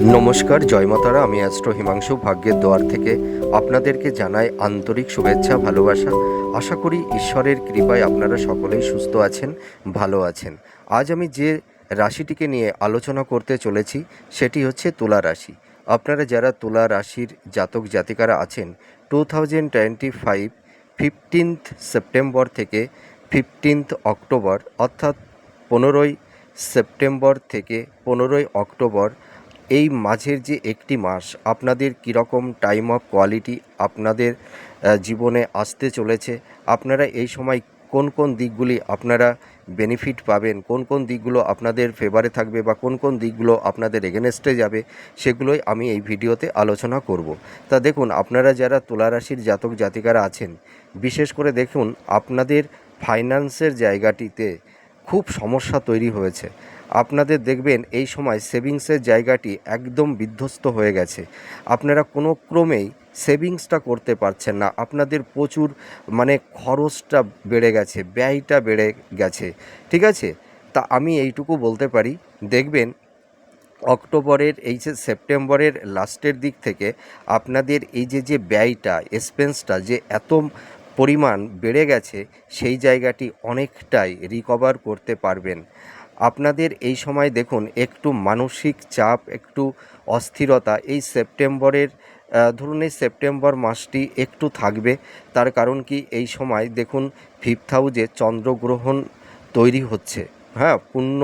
নমস্কার জয়মাতারা আমি অ্যাস্ট্রো হিমাংশু, ভাগ্যের দোয়ার থেকে আপনাদেরকে জানাই আন্তরিক শুভেচ্ছা, ভালোবাসা। আশা করি ঈশ্বরের কৃপায় আপনারা সকলেই সুস্থ আছেন, ভালো আছেন। আজ আমি যে রাশিটিকে নিয়ে আলোচনা করতে চলেছি, সেটি হচ্ছে তুলা রাশি। আপনারা যারা তুলা রাশির জাতক জাতিকারা আছেন, two thousand twenty five, fifteenth September থেকে ফিফটিন্থ অক্টোবর, অর্থাৎ পনেরোই সেপ্টেম্বর থেকে পনেরোই অক্টোবর এই মাঝের যে একটি মাস, আপনাদের কীরকম টাইম অফ কোয়ালিটি আপনাদের জীবনে আসতে চলেছে? আপনারা এই সময় কোন কোন দিকগুলি আপনারা বেনিফিট পাবেন? কোন কোন দিকগুলো আপনাদের ফেভারে থাকবে বা কোন কোন দিকগুলো আপনাদের এগেনস্টে যাবে, সেগুলোই আমি এই ভিডিওতে আলোচনা করব। তা দেখুন, আপনারা যারা তুলা রাশির জাতক জাতিকারা আছেন, বিশেষ করে দেখুন, আপনাদের ফাইন্যান্সের জায়গাটিতে খুব সমস্যা তৈরি হয়েছে। আপনাদের দেখবেন এই সময় সেভিংসের জায়গাটি একদম বিধ্বস্ত হয়ে গেছে। আপনারা কোনো ক্রমেই সেভিংসটা করতে পারছেন না। আপনাদের প্রচুর মানে খরচটা বেড়ে গেছে, ব্যয়টা বেড়ে গেছে। ঠিক আছে? তা আমি এইটুকু বলতে পারি। দেখবেন অক্টোবরের এই যে সেপ্টেম্বরের লাস্টের দিক থেকে আপনাদের এই যে যে ব্যয়টা এক্সপেন্সটা যে এত পরিমাণ বেড়ে গেছে, সেই জায়গাটি অনেকটাই রিকভার করতে পারবেন। আপনাদের এই সময় দেখুন, একটু মানসিক চাপ, একটু অস্থিরতা, এই সেপ্টেম্বরের ধরুন এই সেপ্টেম্বর মাসটি একটু থাকবে। তার কারণ কি? এই সময় দেখুন ফিফথ হাউজে চন্দ্রগ্রহণ তৈরি হচ্ছে। হ্যাঁ পূর্ণ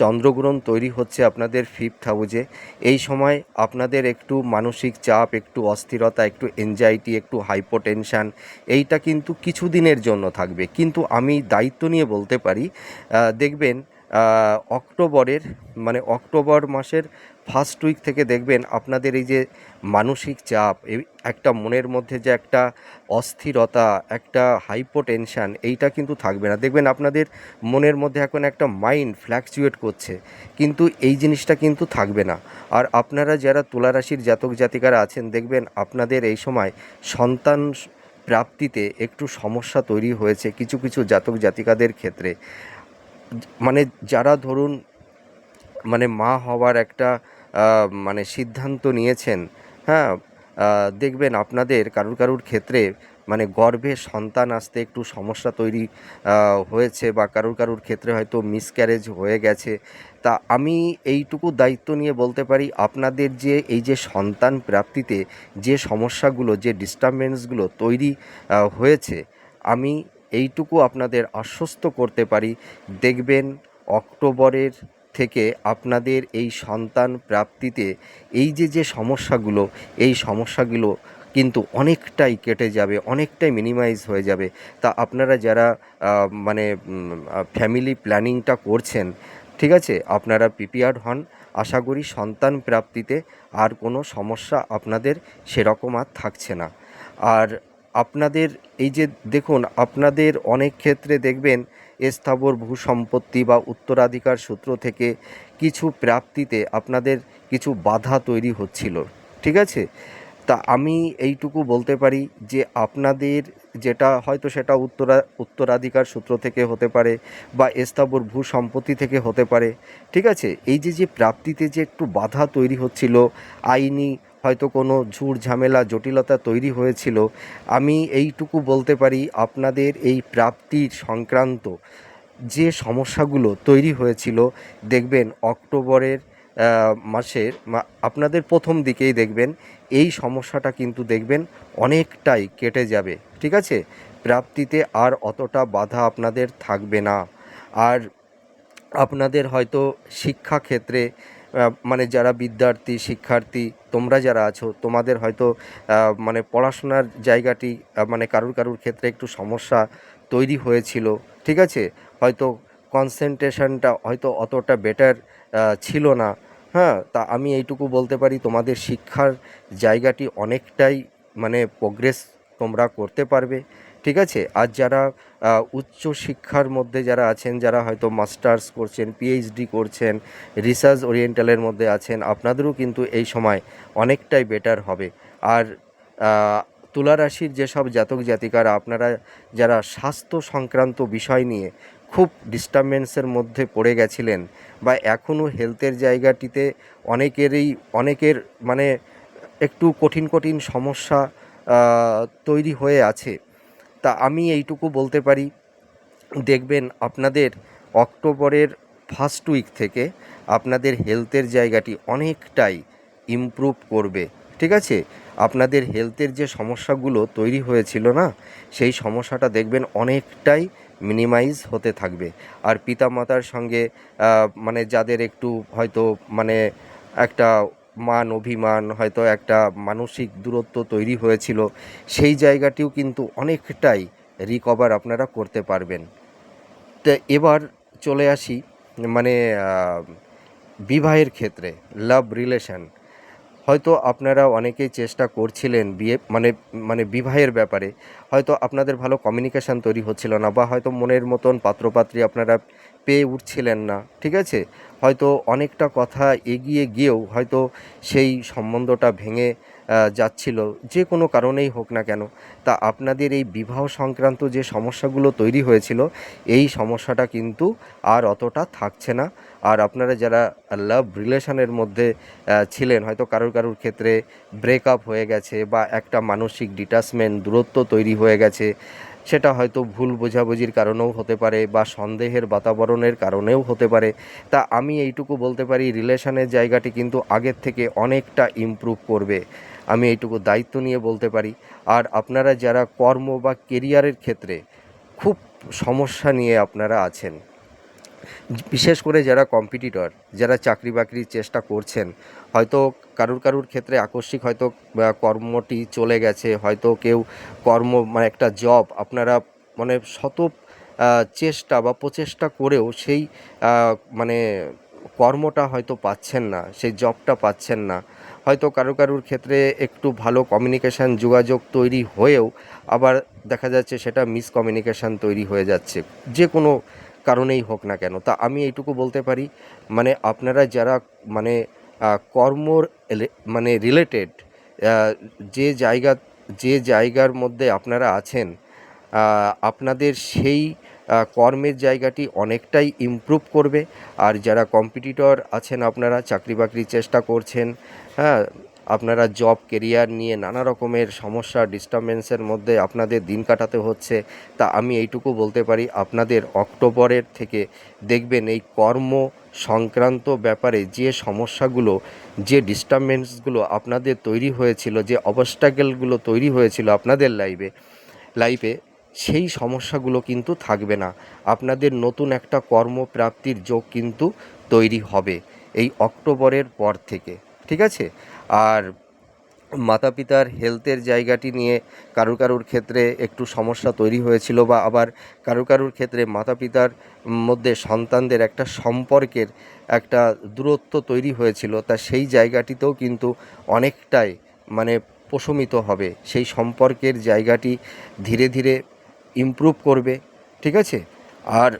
চন্দ্রগ্রহণ তৈরি হচ্ছে আপনাদের ফিফথ হাউজে এই সময় আপনাদের একটু মানসিক চাপ, একটু অস্থিরতা, একটু এনজাইটি একটু হাইপোটেনশান এইটা কিন্তু কিছু দিনের জন্য থাকবে। কিন্তু আমি দায়িত্ব নিয়ে বলতে পারি দেখবেন অক্টোবরের মানে অক্টোবর মাসের ফার্স্ট উইক থেকে দেখবেন আপনাদের এই যে মানসিক চাপ, এই একটা মনের মধ্যে যে একটা অস্থিরতা, একটা হাইপোটেনশান এইটা কিন্তু থাকবে না। দেখবেন আপনাদের মনের মধ্যে এখন একটা মাইন্ড ফ্ল্যাকচুয়েট করছে, কিন্তু এই জিনিসটা কিন্তু থাকবে না। আর আপনারা যারা তুলা রাশির জাতক জাতিকারা আছেন, দেখবেন আপনাদের এই সময় সন্তান প্রাপ্তিতে একটু সমস্যা তৈরি হয়েছে কিছু কিছু জাতক জাতিকাদের ক্ষেত্রে। মানে যারা ধরুন মানে মা হওয়ার একটা মানে সিদ্ধান্ত নিয়েছেন হ্যাঁ দেখবেন আপনাদের কারুর কারুর ক্ষেত্রে মানে গর্ভে সন্তান আসতে একটু সমস্যা তৈরি হয়েছে বা কারুর কারুর ক্ষেত্রে হয়তো মিসক্যারেজ হয়ে গেছে। তা আমি এইটুকু দায়িত্ব নিয়ে বলতে পারি, আপনাদের যে এই যে সন্তান প্রাপ্তিতে যে সমস্যাগুলো, যে ডিস্টারবেন্সগুলো তৈরি হয়েছে, আমি এইটুকু আপনাদের আশ্বস্ত করতে পারি। দেখবেন অক্টোবরের থেকে আপনাদের এই সন্তান প্রাপ্তিতে এই যে যে সমস্যাগুলো, এই সমস্যাগুলো কিন্তু অনেকটাই কেটে যাবে, অনেকটাই মিনিমাইজ হয়ে যাবে। তা আপনারা যারা মানে ফ্যামিলি প্ল্যানিংটা করছেন, ঠিক আছে? আপনারা প্রিপেয়ার্ড হন। আশা করি সন্তান প্রাপ্তিতে আর কোনো সমস্যা আপনাদের সেরকম আর থাকছে না। আর আপনাদের, এই যে দেখুন, আপনাদের অনেক ক্ষেত্রে দেখবেন স্থাবর ভূ সম্পত্তি বা উত্তরাধিকার সূত্র থেকে কিছু প্রাপ্তিতে আপনাদের কিছু বাধা তৈরি হচ্ছিল, ঠিক আছে? তা আমি এইটুকু বলতে পারি যে আপনাদের যেটা হয়তো সেটা উত্তরা, উত্তরাধিকার সূত্র থেকে হতে পারে বা স্থাবর ভূ সম্পত্তি থেকে হতে পারে, ঠিক আছে? এই যে যে প্রাপ্তিতে যে একটু বাধা তৈরি হচ্ছিল, আইনি হয়তো কোনো ঝুট ঝামেলা, জটিলতা তৈরি হয়েছিল। আমি এইটুকু বলতে পারি, আপনাদের এই প্রাপ্তির সংক্রান্ত যে সমস্যাগুলো তৈরি হয়েছিল, দেখবেন অক্টোবরের মাসের আপনাদের প্রথম দিকেই দেখবেন, এই সমস্যাটা কিন্তু দেখবেন অনেকটাই কেটে যাবে, ঠিক আছে? প্রাপ্তিতে আর অতটা বাধা আপনাদের থাকবে না। আর আপনাদের হয়তো শিক্ষা ক্ষেত্রে মানে যারা বিদ্যার্থী, শিক্ষার্থী, তোমরা যারা আছো, তোমাদের হয়তো মানে পড়াশোনার জায়গাটি মানে কারুর কারুর ক্ষেত্রে একটু সমস্যা তৈরি হয়েছিল, ঠিক আছে? হয়তো কনসেন্ট্রেশনটা হয়তো অতটা বেটার ছিল না। হ্যাঁ তা আমি এইটুকু বলতে পারি, তোমাদের শিক্ষার জায়গাটি অনেকটাই মানে প্রোগ্রেস তোমরা করতে পারবে। ঠিক আছে? আর যারা উচ্চ শিক্ষার মধ্যে যারা আছেন যারা হয়তো মাস্টার্স করছেন পিএইচডি করছেন রিসার্চ ওরিয়েন্টালের মধ্যে আছেন আপনাদেরও কিন্তু এই সময় অনেকটাই বেটার হবে। আর আহ, তুলা রাশির যেসব জাতক জাতিকারা আপনারা যারা স্বাস্থ্য সংক্রান্ত বিষয় নিয়ে খুব ডিস্টারবেন্সের মধ্যে পড়ে গেছিলেন বা এখনও হেলথের জায়গাটিতে অনেকেরই অনেকের মানে একটু কঠিন কঠিন সমস্যা তৈরি হয়ে আছে তা আমি এইটুকু বলতে পারি। দেখবেন আপনাদের অক্টোবরের ফার্স্ট উইক থেকে আপনাদের হেলথের জায়গাটি অনেকটাই ইমপ্রুভ করবে। ঠিক আছে? আপনাদের হেলথের যে সমস্যাগুলো তৈরি হয়েছিল না, সেই সমস্যাটা দেখবেন অনেকটাই মিনিমাইজ হতে থাকবে। আর পিতামাতার সঙ্গে মানে যাদের একটু হয়তো মানে একটা মান, অভিমান, হয়তো একটা মানসিক দূরত্ব তৈরি হয়েছিল, সেই জায়গাটিও কিন্তু অনেকটাই রিকভার আপনারা করতে পারবেন। তো এবার চলে আসি মানে বিবাহের ক্ষেত্রে লাভ রিলেশন হয়তো আপনারা অনেকেই চেষ্টা করছিলেন বিয়ে মানে মানে বিবাহের ব্যাপারে। হয়তো আপনাদের ভালো কমিউনিকেশান তৈরি হচ্ছিল না বা হয়তো মনের মতন পাত্রপাত্রী আপনারা পেয়ে উঠছিলেন না, ঠিক আছে? হয়তো অনেকটা কথা এগিয়ে গিয়েও হয়তো সেই সম্বন্ধটা ভেঙে যাচ্ছিল। যে কোনো কারণেই হোক না কেন, তা আপনাদের এই বিবাহ সংক্রান্ত যে সমস্যাগুলো তৈরি হয়েছিল, এই সমস্যাটা কিন্তু আর অতটা থাকছে না। আর আপনারা যারা লাভ রিলেশনের মধ্যে ছিলেন, হয়তো কারোর কারোর ক্ষেত্রে ব্রেকআপ হয়ে গেছে বা একটা মানসিক ডিটাচমেন্ট দূরত্ব তৈরি হয়ে গেছে, সেটা হয়তো ভুল বোঝাবুঝির কারণেও হতে পারে বা সন্দেহের বাতাবরণের কারণেও হতে পারে। তা আমি এইটুকু বলতে পারি রিলেশনের জায়গাটি কিন্তু আগের থেকে অনেকটা ইমপ্রুভ করবে। আমি এইটুকু দায়িত্ব নিয়ে বলতে পারি। আর আপনারা যারা কর্ম বা কেরিয়ারের ক্ষেত্রে খুব সমস্যা নিয়ে আপনারা আছেন বিশেষ করে যারা কম্পিটিটর যারা চাকরি বাকরির চেষ্টা করছেন, হয়তো কারুর কারুর ক্ষেত্রে আকস্মিক হয়তো কর্মটি চলে গেছে, হয়তো কেউ কর্ম মানে একটা জব আপনারা মানে শত চেষ্টা বা প্রচেষ্টা করেও সেই মানে কর্মটা হয়তো পাচ্ছেন না, সেই জবটা পাচ্ছেন না। হয়তো কারও কারুর ক্ষেত্রে একটু ভালো কমিউনিকেশান যোগাযোগ তৈরি হয়েও আবার দেখা যাচ্ছে সেটা মিসকমিউনিকেশান তৈরি হয়ে যাচ্ছে। যে কোনো কারণেই হোক না কেন। তা আমি এইটুকু বলতে পারি মানে আপনারা যারা মানে আহ, কর্মর মানে রিলেটেড যে জায়গা যে জায়গার মধ্যে আপনারা আছেন আপনাদের সেই কর্মের জায়গাটি অনেকটাই ইমপ্রুভ করবে। আর যারা কম্পিটিটর আছেন আপনারা চাকরি বাকরির চেষ্টা করছেন হ্যাঁ আপনারা জব কেরিয়ার নিয়ে নানা রকমের সমস্যা ডিস্টারবেন্সের মধ্যে আপনাদের দিন কাটাতে হচ্ছে। তা আমি এইটুকু বলতে পারি, আপনাদের অক্টোবরের থেকে দেখবেন এই কর্ম সংক্রান্ত ব্যাপারে যে সমস্যাগুলো, যে ডিস্টারবেন্সগুলো আপনাদের তৈরি হয়েছিল, যে অবস্টাকেলগুলো তৈরি হয়েছিল আপনাদের লাইফে লাইফে সেই সমস্যাগুলো কিন্তু থাকবে না। আপনাদের নতুন একটা কর্মপ্রাপ্তির যোগ কিন্তু তৈরি হবে এই অক্টোবরের পর থেকে। ঠিক আছে? আর মাতা পিতার হেলথের জায়গাটি নিয়ে কারুর কারুর ক্ষেত্রে একটু সমস্যা তৈরি হয়েছিল বা আবার কারুর কারুর ক্ষেত্রে মাতা পিতার মধ্যে সন্তানদের একটা সম্পর্কের একটা দূরত্ব তৈরি হয়েছিল, তা সেই জায়গাটিতেও কিন্তু অনেকটাই মানে প্রশমিত হবে। সেই সম্পর্কের জায়গাটি ধীরে ধীরে ইমপ্রুভ করবে, ঠিক আছে? আর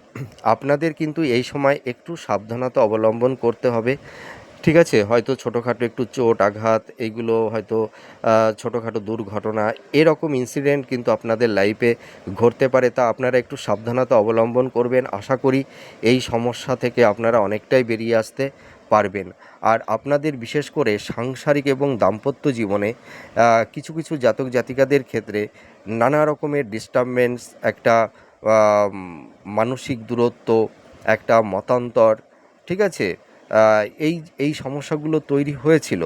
আপনাদের কিন্তু এই সময় একটু সাবধানতা অবলম্বন করতে হবে। ঠিক আছে, হয়তো ছোটোখাটো একটু চোট, আঘাত এইগুলো হয়তো ছোটোখাটো দুর্ঘটনা, এরকম ইনসিডেন্ট কিন্তু আপনাদের লাইফে ঘটতে পারে। তা আপনারা একটু সাবধানতা অবলম্বন করবেন। আশা করি এই সমস্যা থেকে আপনারা অনেকটাই বেরিয়ে আসতে পারবেন। আর আপনাদের বিশেষ করে সাংসারিক এবং দাম্পত্য জীবনে কিছু কিছু জাতক জাতিকাদের ক্ষেত্রে নানা রকমের ডিস্টারবেন্স একটা মানসিক দূরত্ব, একটা মতান্তর, ঠিক আছে? এই এই সমস্যাগুলো তৈরি হয়েছিল।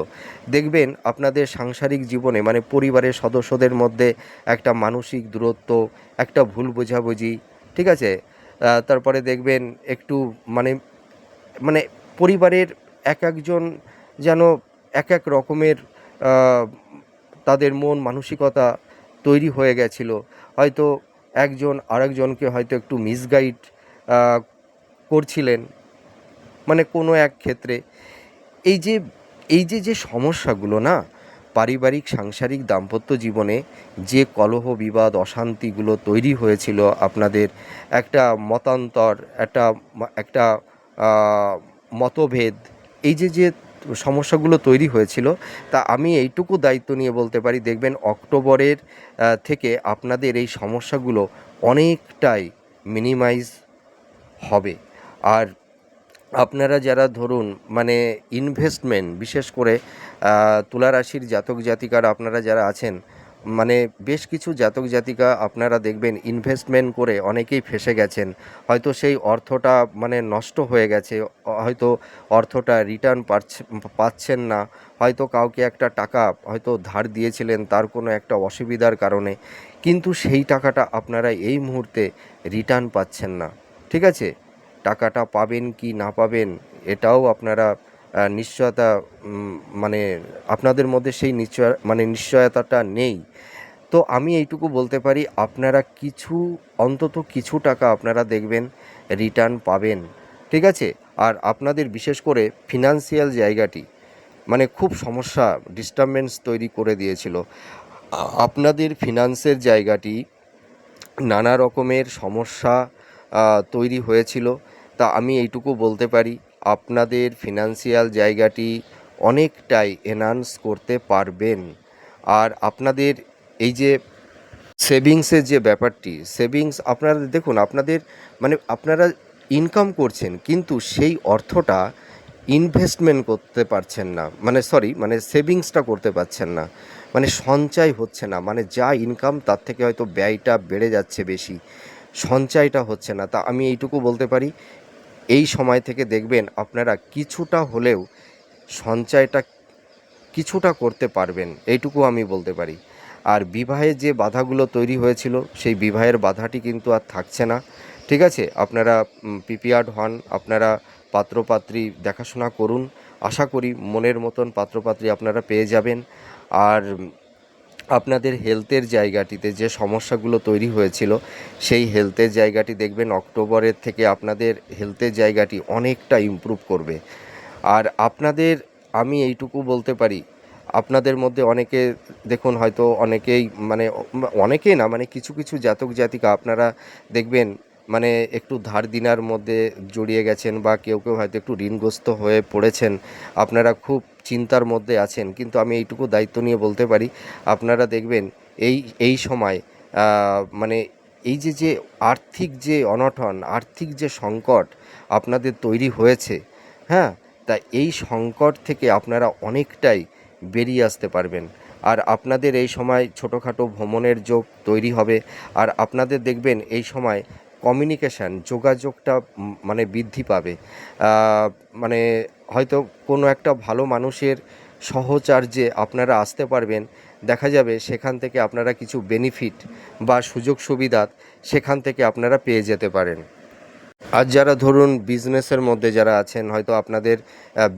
দেখবেন আপনাদের সাংসারিক জীবনে মানে পরিবারের সদস্যদের মধ্যে একটা মানসিক দূরত্ব, একটা ভুল বোঝাবুঝি, ঠিক আছে? তারপরে দেখবেন একটু মানে মানে পরিবারের এক একজন যেন এক এক রকমের তাদের মন মানসিকতা তৈরি হয়ে গেছিল। হয়তো একজন আরেকজনকে হয়তো একটু মিসগাইড করছিলেন। মানে কোনো এক ক্ষেত্রে। এই যে এই যে যে সমস্যাগুলো না, পারিবারিক সাংসারিক দাম্পত্য জীবনে যে কলহ, বিবাদ, অশান্তিগুলো তৈরি হয়েছিল আপনাদের, একটা মতান্তর, একটা একটা মতভেদ, এই যে যে সমস্যাগুলো তৈরি হয়েছিল, তা আমি এইটুকু দায়িত্ব নিয়ে বলতে পারি, দেখবেন অক্টোবরের থেকে আপনাদের এই সমস্যাগুলো অনেকটাই মিনিমাইজ হবে। আর আপনারা যারা ধরুন মানে ইনভেস্টমেন্ট বিশেষ করে আহ, তুলা রাশির জাতক জাতিকার আপনারা যারা আছেন মানে বেশ কিছু জাতক জাতিকা আপনারা দেখবেন ইনভেস্টমেন্ট করে অনেকেই ফেসে গেছেন। হয়তো সেই অর্থটা মানে নষ্ট হয়ে গেছে হয়তো অর্থটা রিটার্ন পাচ্ছেন না হয়তো কাউকে একটা টাকা হয়তো ধার দিয়েছিলেন তার কোনো একটা অসুবিধার কারণে। কিন্তু সেই টাকাটা আপনারা এই মুহূর্তে রিটার্ন পাচ্ছেন না। ঠিক আছে? টাকাটা পাবেন কি না পাবেন, এটাও আপনারা নিশ্চয়তা মানে আপনাদের মধ্যে সেই নিশ্চয় মানে নিশ্চয়তাটা নেই। তো আমি এইটুকু বলতে পারি, আপনারা কিছু, অন্তত কিছু টাকা আপনারা দেখবেন রিটার্ন পাবেন। ঠিক আছে? আর আপনাদের বিশেষ করে ফিনান্সিয়াল জায়গাটি মানে খুব সমস্যা ডিস্টারবেন্স তৈরি করে দিয়েছিল। আপনাদের ফিনান্সের জায়গাটি নানা রকমের সমস্যা তৈরি হয়েছিল। তা আমি এইটুকু বলতে পারি, আপনাদের ফিনান্সিয়াল জায়গাটি অনেকটাই এনহান্স করতে পারবেন। আর আপনাদের এই যে সেভিংসের যে ব্যাপারটি সেভিংস আপনারা দেখুন, আপনাদের মানে আপনারা ইনকাম করছেন, কিন্তু সেই অর্থটা ইনভেস্টমেন্ট করতে পারছেন না। মানে সরি মানে সেভিংসটা করতে পারছেন না। মানে সঞ্চয় হচ্ছে না। মানে যা ইনকাম তার থেকে হয়তো ব্যয়টা বেড়ে যাচ্ছে বেশি। সঞ্চয়টা হচ্ছে না। তা আমি এইটুকু বলতে পারি এই সময় থেকে দেখবেন আপনারা কিছুটা হলেও সঞ্চয়টা কিছুটা করতে পারবেন, এইটুকু আমি বলতে পারি। আর বিবাহে যে বাধাগুলো তৈরি হয়েছিল, সেই বিবাহের বাধাটি কিন্তু আর থাকছে না। ঠিক আছে? আপনারা প্রিপেয়ার্ড হন, আপনারা পাত্রপাত্রী দেখাশোনা করুন। আশা করি মনের মতন পাত্রপাত্রী আপনারা পেয়ে যাবেন। আর আপনাদের হেলথের জায়গাটিতে যে সমস্যাগুলো তৈরি হয়েছিল, সেই হেলথের জায়গাটি দেখবেন অক্টোবরের থেকে আপনাদের হেলথের জায়গাটি অনেকটা ইমপ্রুভ করবে। আর আপনাদের, আমি এইটুকু বলতে পারি, আপনাদের মধ্যে অনেকে, দেখুন হয়তো অনেকেই মানে অনেকেই না মানে কিছু কিছু জাতক জাতিকা আপনারা দেখবেন মানে একটু ধার দিনার মধ্যে জড়িয়ে গেছেন বা কেউ কেউ হয়তো একটু ঋণগ্রস্ত হয়ে পড়েছেন। আপনারা খুব চিন্তার মধ্যে আছেন। কিন্তু আমি এইটুকু দায়িত্ব নিয়ে বলতে পারি, আপনারা দেখবেন এই এই সময় মানে এই যে যে আর্থিক যে অনটন, আর্থিক যে সংকট আপনাদের তৈরি হয়েছে হ্যাঁ? তা এই সংকট থেকে আপনারা অনেকটাই বেরিয়ে আসতে পারবেন। আর আপনাদের এই সময় ছোটোখাটো ভ্রমণের যোগ তৈরি হবে। আর আপনাদের দেখবেন এই সময় কমিউনিকেশান যোগাযোগটা মানে বৃদ্ধি পাবে। মানে হয়তো কোনো একটা ভালো মানুষের সহচার্যে আপনারা আসতে পারবেন। দেখা যাবে সেখান থেকে আপনারা কিছু বেনিফিট বা সুযোগ সুবিধা সেখান থেকে আপনারা পেয়ে যেতে পারেন। আর যারা ধরুন বিজনেসের মধ্যে যারা আছেন, হয়তো আপনাদের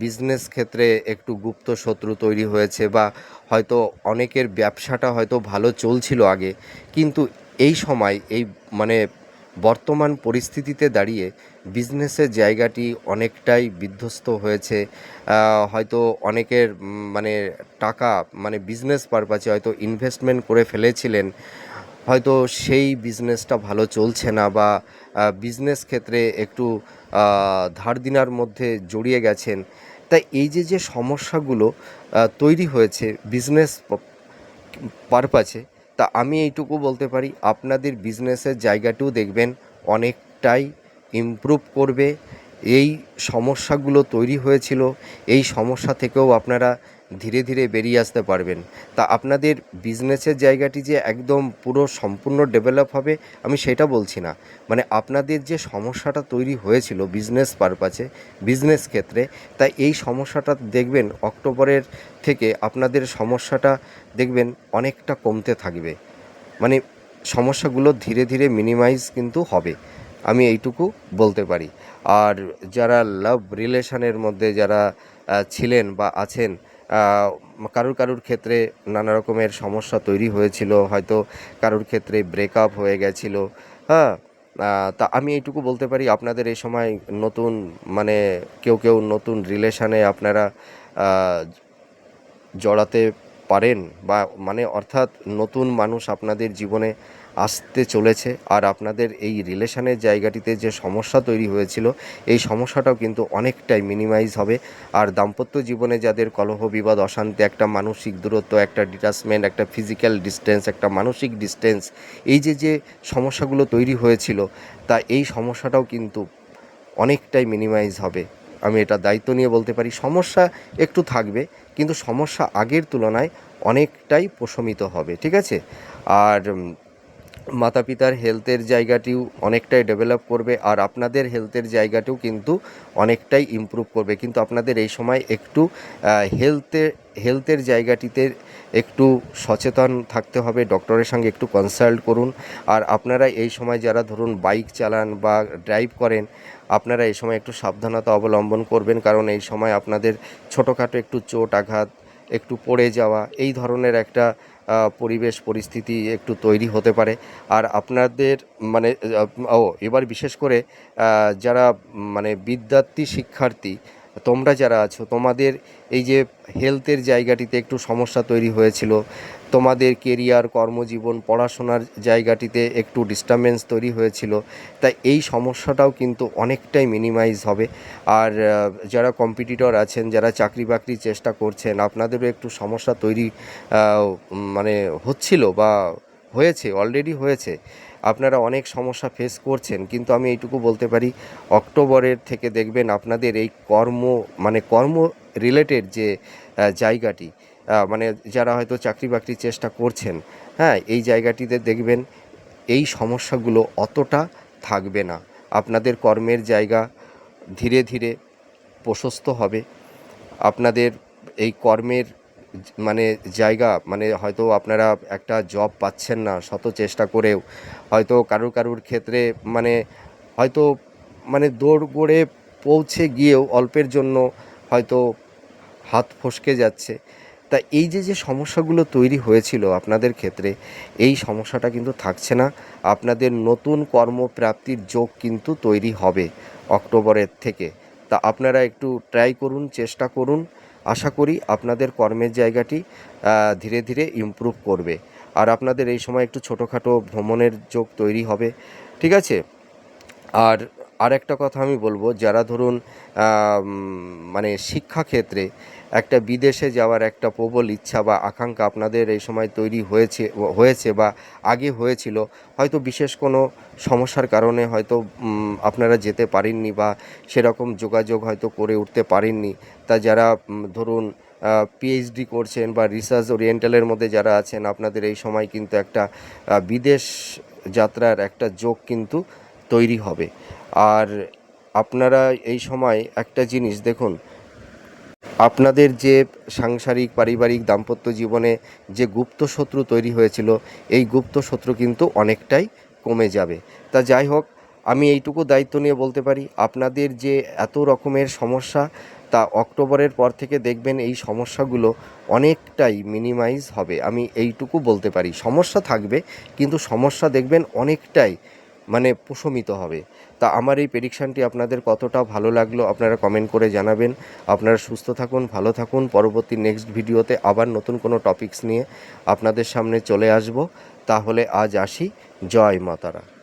বিজনেস ক্ষেত্রে একটু গুপ্ত শত্রু তৈরি হয়েছে বা হয়তো অনেকের ব্যবসাটা হয়তো ভালো চলছিল আগে। কিন্তু এই সময়, এই মানে বর্তমান পরিস্থিতিতে দাঁড়িয়ে বিজনেসের জায়গাটি অনেকটাই বিধ্বস্ত হয়েছে। হয়তো অনেকের মানে টাকা মানে বিজনেস পারপাসে হয়তো ইনভেস্টমেন্ট করে ফেলেছিলেন। হয়তো সেই বিজনেসটা ভালো চলছে না বা বিজনেস ক্ষেত্রে একটু ধার দিনার মধ্যে জড়িয়ে গেছেন। তাই এই যে যে সমস্যাগুলো তৈরি হয়েছে বিজনেস পারপাসে, তা আমি এইটুকু বলতে পারি, আপনাদের বিজনেসের জায়গাটিও দেখবেন অনেকটাই ইমপ্রুভ করবে। এই সমস্যাগুলো তৈরি হয়েছিল। এই সমস্যা থেকেও আপনারা ধীরে ধীরে বেরিয়ে আসতে পারবেন। তা আপনাদের বিজনেসের জায়গাটি যে একদম পুরো সম্পূর্ণ ডেভেলপ হবে, আমি সেটা বলছি না। মানে আপনাদের যে সমস্যাটা তৈরি হয়েছিল বিজনেস পারপাসে বিজনেস ক্ষেত্রে তাই এই সমস্যাটা দেখবেন অক্টোবরের থেকে আপনাদের সমস্যাটা দেখবেন অনেকটা কমতে থাকবে। মানে সমস্যাগুলো ধীরে ধীরে মিনিমাইজ কিন্তু হবে। আমি এইটুকু বলতে পারি। আর যারা লাভ রিলেশনের মধ্যে যারা ছিলেন বা আছেন কারুর কারুর ক্ষেত্রে নানা রকমের সমস্যা তৈরি হয়েছিল, হয়তো কারুর ক্ষেত্রে ব্রেকআপ হয়ে গেছিল হ্যাঁ? তা আমি এইটুকু বলতে পারি, আপনাদের এই সময় নতুন মানে কেউ কেউ নতুন রিলেশনে আপনারা জড়াতে পারেন বা মানে অর্থাৎ নতুন মানুষ আপনাদের জীবনে আসতে চলেছে। আর আপনাদের এই রিলেশনের জায়গাটিতে যে সমস্যা তৈরি হয়েছিল, এই সমস্যাটাও কিন্তু অনেকটাই মিনিমাইজ হবে। আর দাম্পত্য জীবনে যাদের কলহ, বিবাদ, অশান্তি, একটা মানসিক দূরত্ব, একটা ডিটাচমেন্ট একটা ফিজিক্যাল ডিস্টেন্স একটা মানসিক ডিস্টেন্স এই যে যে সমস্যাগুলো তৈরি হয়েছিল, তা এই সমস্যাটাও কিন্তু অনেকটাই মিনিমাইজ হবে। আমি এটা দায়িত্ব নিয়ে বলতে পারি, সমস্যা একটু থাকবে, কিন্তু সমস্যা আগের তুলনায় অনেকটাই প্রশমিত হবে, ঠিক আছে? আর মাতা পিতার হেলথের জায়গাটিও অনেকটাই ডেভেলপ করবে আর আপনাদের হেলথের জায়গাটিও কিন্তু অনেকটাই ইমপ্রুভ করবে। কিন্তু আপনাদের এই সময় একটু হেলথের হেলথের জায়গাটিতে একটু সচেতন থাকতে হবে ডক্টরের সঙ্গে একটু কনসাল্ট করুন। আর আপনারা এই সময় যারা ধরুন বাইক চালান বা ড্রাইভ করেন, আপনারা এই সময় একটু সাবধানতা অবলম্বন করবেন। কারণ এই সময় আপনাদের ছোটোখাটো একটু চোট আঘাত, একটু পড়ে যাওয়া, এই ধরনের একটা পরিবেশ, পরিস্থিতি একটু তৈরি হতে পারে। আর আপনাদের মানে ও, এবার বিশেষ করে যারা মানে বিদ্যার্থী শিক্ষার্থী, তোমরা যারা আছো, তোমাদের এই যে হেলথের জায়গাটিতে একটু সমস্যা তৈরি হয়েছিল তোমাদের কেরিয়ার কর্মজীবন, পড়াশোনার জায়গাটিতে একটু ডিস্টারবেন্স তৈরি হয়েছিল। তাই এই সমস্যাটাও কিন্তু অনেকটাই মিনিমাইজ হবে। আর যারা কম্পিটিটর আছেন, যারা চাকরি বাকরির চেষ্টা করছেন, আপনাদেরও একটু সমস্যা তৈরি মানে হচ্ছিল বা হয়েছে অলরেডি হয়েছে। আপনারা অনেক সমস্যা ফেস করছেন, কিন্তু আমি এইটুকু বলতে পারি, অক্টোবরের থেকে দেখবেন আপনাদের এই কর্ম মানে কর্ম রিলেটেড যে জায়গাটি মানে যারা হয়তো চাকরি বাকরির চেষ্টা করছেন হ্যাঁ এই জায়গাটিতে দেখবেন এই সমস্যাগুলো অতটা থাকবে না। আপনাদের কর্মের জায়গা ধীরে ধীরে প্রশস্ত হবে। আপনাদের এই কর্মের মানে জায়গা মানে হয়তো আপনারা একটা জব পাচ্ছেন না শত চেষ্টা করেও, হয়তো কারুর কারুর ক্ষেত্রে মানে হয়তো মানে দৌড় গড়ে পৌঁছে গিয়েও অল্পের জন্য হয়তো হাত ফসকে যাচ্ছে। তা এই যে যে সমস্যাগুলো তৈরি হয়েছিল আপনাদের ক্ষেত্রে, এই সমস্যাটা কিন্তু থাকছে না। আপনাদের নতুন কর্মপ্রাপ্তির যোগ কিন্তু তৈরি হবে অক্টোবরের থেকে। তা আপনারা একটু ট্রাই করুন, চেষ্টা করুন। আশা করি আপনাদের কর্মের জায়গাটি ধীরে ধীরে ইমপ্রুভ করবে। আর আপনাদের এই সময় একটু ছোটোখাটো ভ্রমণের যোগ তৈরি হবে, ঠিক আছে? আর আরেকটা কথা আমি বলব, যারা ধরুন মানে শিক্ষাক্ষেত্রে একটা বিদেশে যাওয়ার একটা প্রবল ইচ্ছা বা আকাঙ্ক্ষা আপনাদের এই সময় তৈরি হয়েছে হয়েছে বা আগে হয়েছিল। হয়তো বিশেষ কোনো সমস্যার কারণে হয়তো আপনারা যেতে পারেননি বা সেরকম যোগাযোগ হয়তো করে উঠতে পারেননি। তা যারা ধরুন পিএইচডি করছেন বা রিসার্চ ওরিয়েন্টালের মধ্যে যারা আছেন, আপনাদের এই সময় কিন্তু একটা বিদেশ যাত্রার একটা যোগ কিন্তু তৈরি হবে। আর আপনারা এই সময় একটা জিনিস দেখুন আপনাদের যে সাংসারিক, পারিবারিক দাম্পত্য জীবনে যে গুপ্ত শত্রু তৈরি হয়েছিল, এই গুপ্ত শত্রু কিন্তু অনেকটাই কমে যাবে। তা যাই হোক, আমি এইটুকু দায়িত্ব নিয়ে বলতে পারি, আপনাদের যে এত রকমের সমস্যা, তা অক্টোবরের পর থেকে দেখবেন এই সমস্যাগুলো অনেকটাই মিনিমাইজ হবে। আমি এইটুকু বলতে পারি, সমস্যা থাকবে, কিন্তু সমস্যা দেখবেন অনেকটাই মানে প্রশমিত হবে। তা আমার এই প্রেডিকশানটি আপনাদের কতটা ভালো লাগল আপনারা কমেন্ট করে জানাবেন। আপনারা সুস্থ থাকুন, ভালো থাকুন। পরবর্তী নেক্সট ভিডিওতে আবার নতুন কোনো টপিকস নিয়ে আপনাদের সামনে চলে আসব। তাহলে আজ আসি। জয় মাতারা।